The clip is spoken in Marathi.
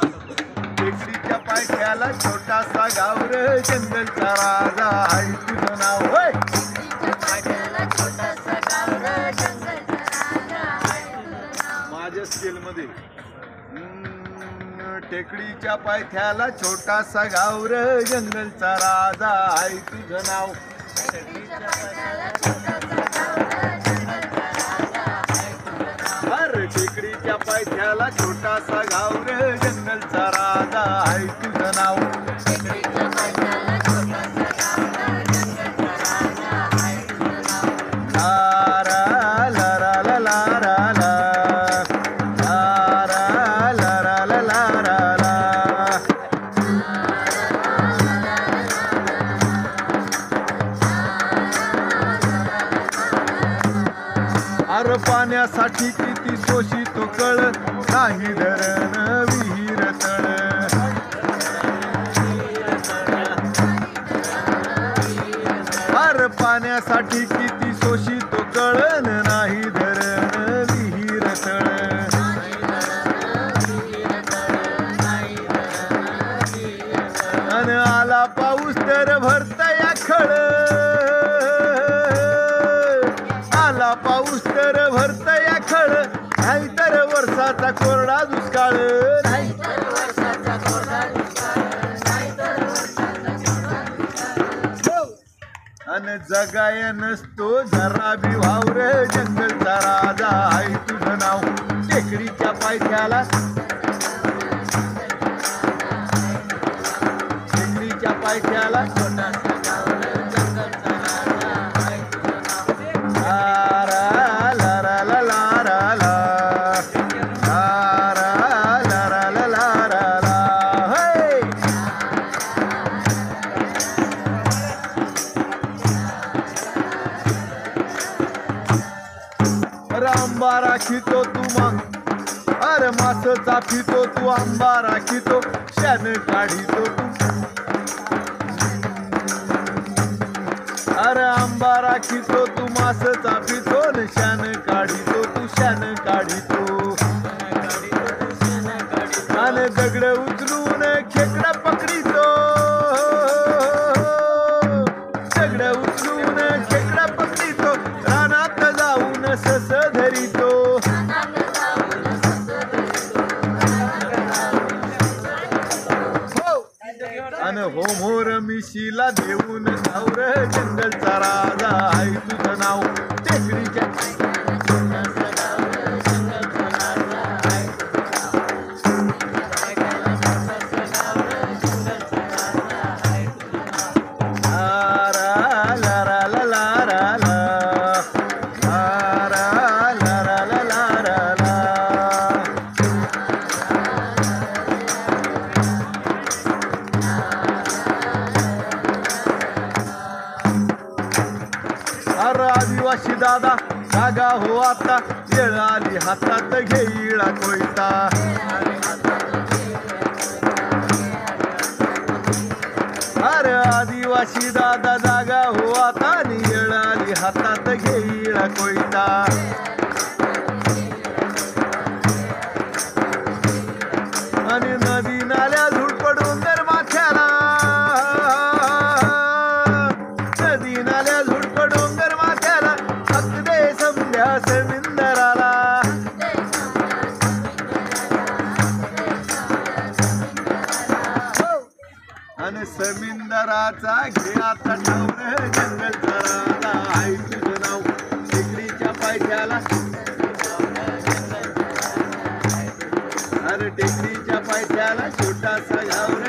टेकडीच्या पायथ्याला छोटासा गावर जंगलचा राजा आई तुझं नाव. होय. माझ्या स्केलमध्ये. टेकडीच्या पायथ्याला छोटासा गावर जंगलचा राजा आई तुझं नाव. टेकडीच्या पायथ्याला छोटासा गावर जंगलचा राजा आहे तुझं नाव. खार पाण्यासाठी किती शोषितो कळ नाही धरण विहीर तळ. अर पाण्यासाठी किती शोषितो कळण नाही धरण विहीर तळ. अन आला पाऊस तर भरता या खळ तर भरता या खळ नाहीतर वर्षाचा कोरडा दुष्काळ. अन जगाय नसतो जरा बी वावर जंगलचा राजा आहे तुझं नाव. टेकडीच्या पायथ्याला. टेकडीच्या पायथ्याला. आंबा राखितो तू मग. अरे मास चाफितो तू आंबा राखितो शान काढितो तू. अरे आंबा राखितो तू मास चाफितो शिला देऊन नवर जंगलचा राजा. आहे तुझं नाव टेकडीच्या दादा जागा हो आता. येळ आली हातात घेईळा कोयता. अरे आदिवासी दादा जागा हो आता. येळ आली हातात घेईळा कोयता. जंगल समिंदराचा घे आता नवर जंगल झाला आई तुझं नाव टेकडीच्या पायथ्याला. अरे टेकडीच्या पायथ्याला छोटासा घावर